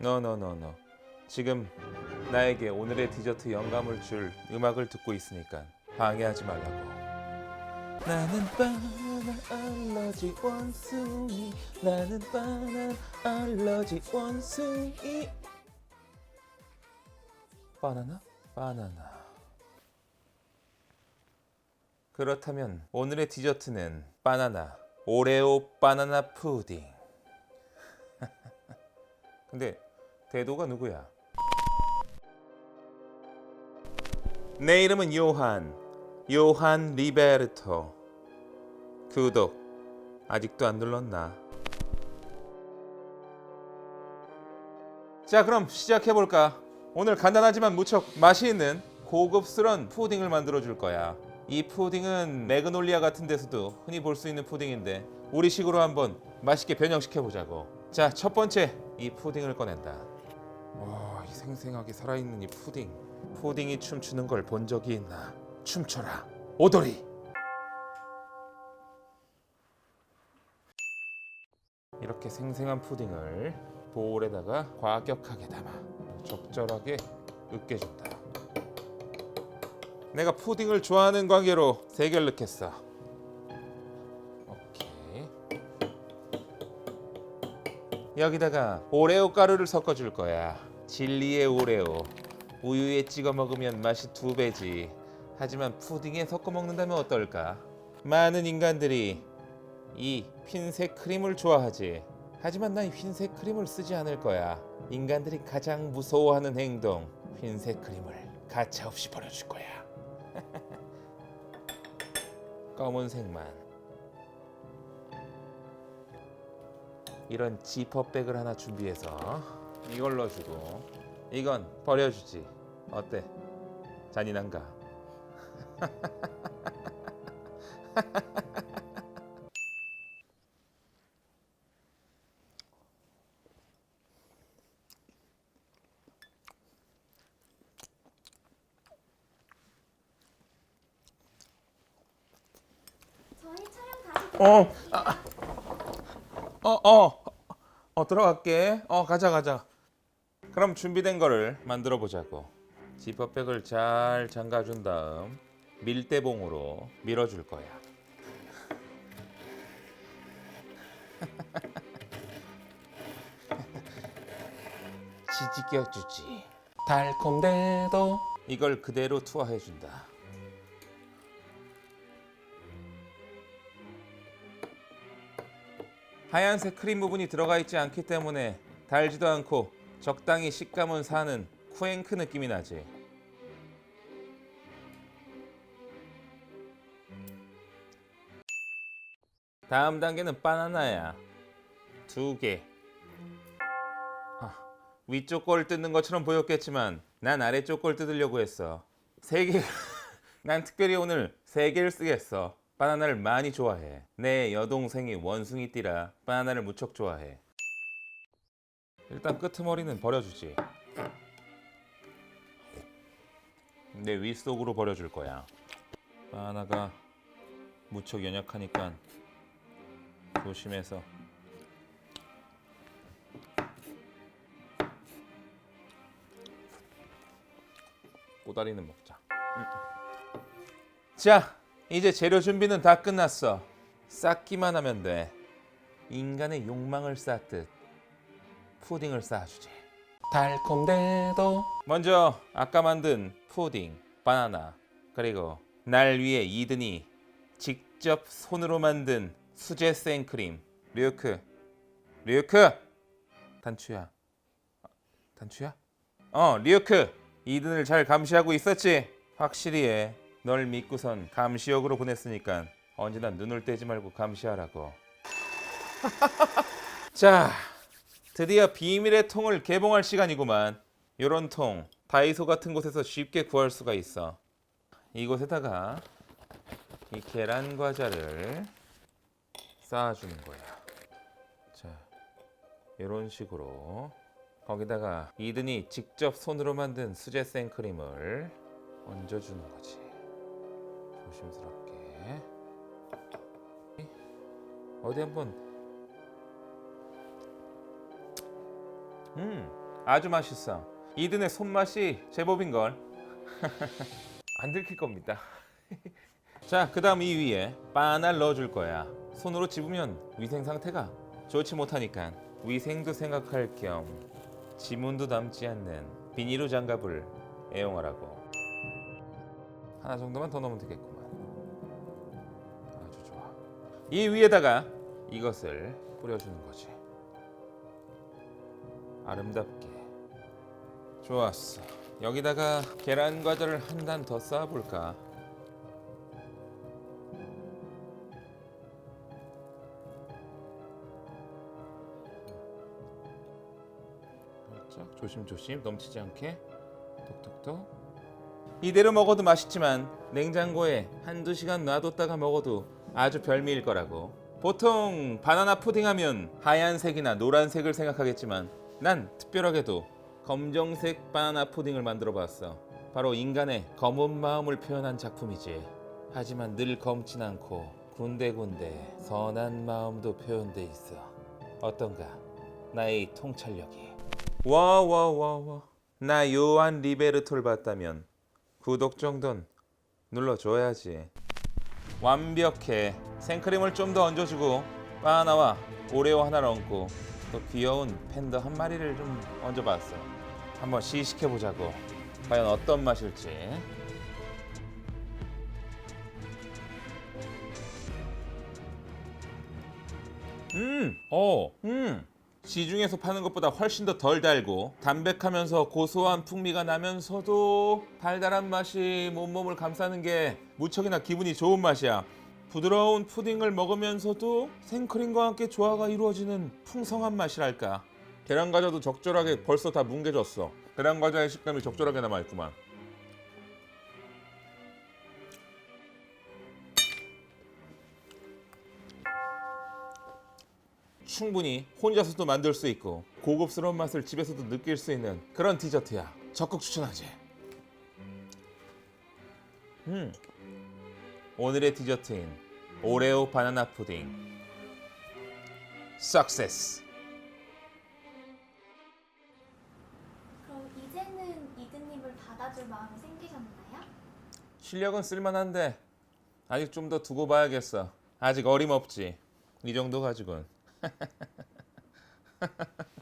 노노노노. 지금 나에게 오늘의 디저트 영감을 줄 음악을 듣고 있으니까 방해하지 말라고. 나는 바나나 알러지 원숭이. 나는 바나나 알러지 원숭이. 바나나? 바나나. 그렇다면 오늘의 디저트는 바나나. 오레오 바나나 푸딩. 근데 대도가 누구야? 내 이름은 요한 요한 리베르토 구독 아직도 안 눌렀나? 자 그럼 시작해 볼까? 오늘 간단하지만 무척 맛있는 고급스러운 푸딩을 만들어 줄 거야. 이 푸딩은 매그놀리아 같은 데서도 흔히 볼 수 있는 푸딩인데 우리식으로 한번 맛있게 변형시켜 보자고. 자 첫 번째 이 푸딩을 꺼낸다. 와, 이 생생하게 살아있는 이 푸딩. 푸딩이 춤추는 걸 본 적이 있나? 춤춰라, 오돌이. 이렇게 생생한 푸딩을 볼에다가 과격하게 담아 적절하게 으깨준다. 내가 푸딩을 좋아하는 관계로 세 개를 넣겠어. 오케이. 여기다가 오레오 가루를 섞어줄 거야. 진리의 오레오. 우유에 찍어 먹으면 맛이 두 배지. 하지만 푸딩에 섞어 먹는다면 어떨까? 많은 인간들이 이 흰색 크림을 좋아하지. 하지만 난 흰색 크림을 쓰지 않을 거야. 인간들이 가장 무서워하는 행동, 흰색 크림을 가차없이 버려줄 거야. 검은색만. 이런 지퍼백을 하나 준비해서 이걸 넣어주고 이건 버려주지. 어때? 잔인한가? 저희 촬영 가시 어, 어, 어, 어, 들어갈게. 어, 가자, 가자. 그럼 준비된 거를 만들어 보자고. 지퍼백을 잘 잠가준 다음 밀대봉으로 밀어줄 거야. 지지겨 주지. 달콤대도 이걸 그대로 투하해 준다. 하얀색 크림 부분이 들어가 있지 않기 때문에 달지도 않고 적당히 식감은 사는 쿠앤크 느낌이 나지. 다음 단계는 바나나야. 두 개. 아, 위쪽 걸 뜯는 것처럼 보였겠지만 난 아래쪽 걸 뜯으려고 했어. 세 개. 난 특별히 오늘 세 개를 쓰겠어. 바나나를 많이 좋아해. 내 여동생이 원숭이띠라 바나나를 무척 좋아해. 일단 끄트머리는 버려주지. 내 윗속으로 버려줄 거야. 바나나가 무척 연약하니까 조심해서. 꼬다리는 먹자. 자, 이제 재료 준비는 다 끝났어. 쌓기만 하면 돼. 인간의 욕망을 쌓듯 푸딩을 쌓아주지. 달콤대도. 먼저 아까 만든 푸딩, 바나나, 그리고 날 위해 이든이 직접 손으로 만든 수제 생크림, 류크, 류크. 단추야. 아, 단추야? 어, 류크. 이든을 잘 감시하고 있었지. 확실히 해. 널 믿고선 감시역으로 보냈으니까 언제나 눈을 떼지 말고 감시하라고. 자, 드디어 비밀의 통을 개봉할 시간이구만. 요런 통 다이소 같은 곳에서 쉽게 구할 수가 있어. 이곳에다가 이 계란 과자를 쌓아주는 거야. 자, 이런 식으로 거기다가 이든이 직접 손으로 만든 수제 생크림을 얹어주는 거지. 조심스럽게. 어디 한번. 음, 아주 맛있어. 이든의 손맛이 제법인 걸. 안 들킬 겁니다. 자, 그 다음 이 위에 바나를 넣어줄 거야. 손으로 집으면 위생 상태가 좋지 못하니까 위생도 생각할 겸 지문도 남지 않는 비닐로 장갑을 애용하라고. 하나 정도만 더 넣으면 되겠구만. 아주 좋아. 이 위에다가 이것을 뿌려주는 거지. 아름답게. 좋았어. 여기다가 계란 과자를 한 단 더 쌓아볼까? 살짝 조심조심 넘치지 않게 톡톡톡. 이대로 먹어도 맛있지만 냉장고에 한두 시간 놔뒀다가 먹어도 아주 별미일 거라고. 보통 바나나 푸딩 하면 하얀색이나 노란색을 생각하겠지만 난 특별하게도 검정색 바나나 푸딩을 만들어 봤어. 바로 인간의 검은 마음을 표현한 작품이지. 하지만 늘 검진 않고 군데군데 선한 마음도 표현돼 있어. 어떤가? 나의 통찰력이. 와 와 와 와. 나 요한 리베르토를 봤다면 구독 정도는 눌러줘야지. 완벽해. 생크림을 좀 더 얹어주고 바나나와 오레오 하나를 얹고 또 귀여운 팬더 한 마리를 좀 얹어봤어. 한번 시식해 보자고. 과연 어떤 맛일지. 음, 어, 음. 시중에서 파는 것보다 훨씬 더 덜 달고 담백하면서 고소한 풍미가 나면서도 달달한 맛이 온몸을 감싸는 게 무척이나 기분이 좋은 맛이야. 부드러운 푸딩을 먹으면서도 생크림과 함께 조화가 이루어지는 풍성한 맛이랄까. 계란 과자도 적절하게 벌써 다 뭉개졌어. 계란 과자의 식감이 적절하게 남아 있구만. 충분히 혼자서도 만들 수 있고 고급스러운 맛을 집에서도 느낄 수 있는 그런 디저트야. 적극 추천하지. 음. 오늘의 디저트인 오레오 바나나 푸딩. 석세스. 그럼 이제는 이드님을 받아줄 마음이 생기셨나요? 실력은 쓸만한데 아직 좀 더 두고 봐야겠어. 아직 어림없지. 이 정도 가지고는.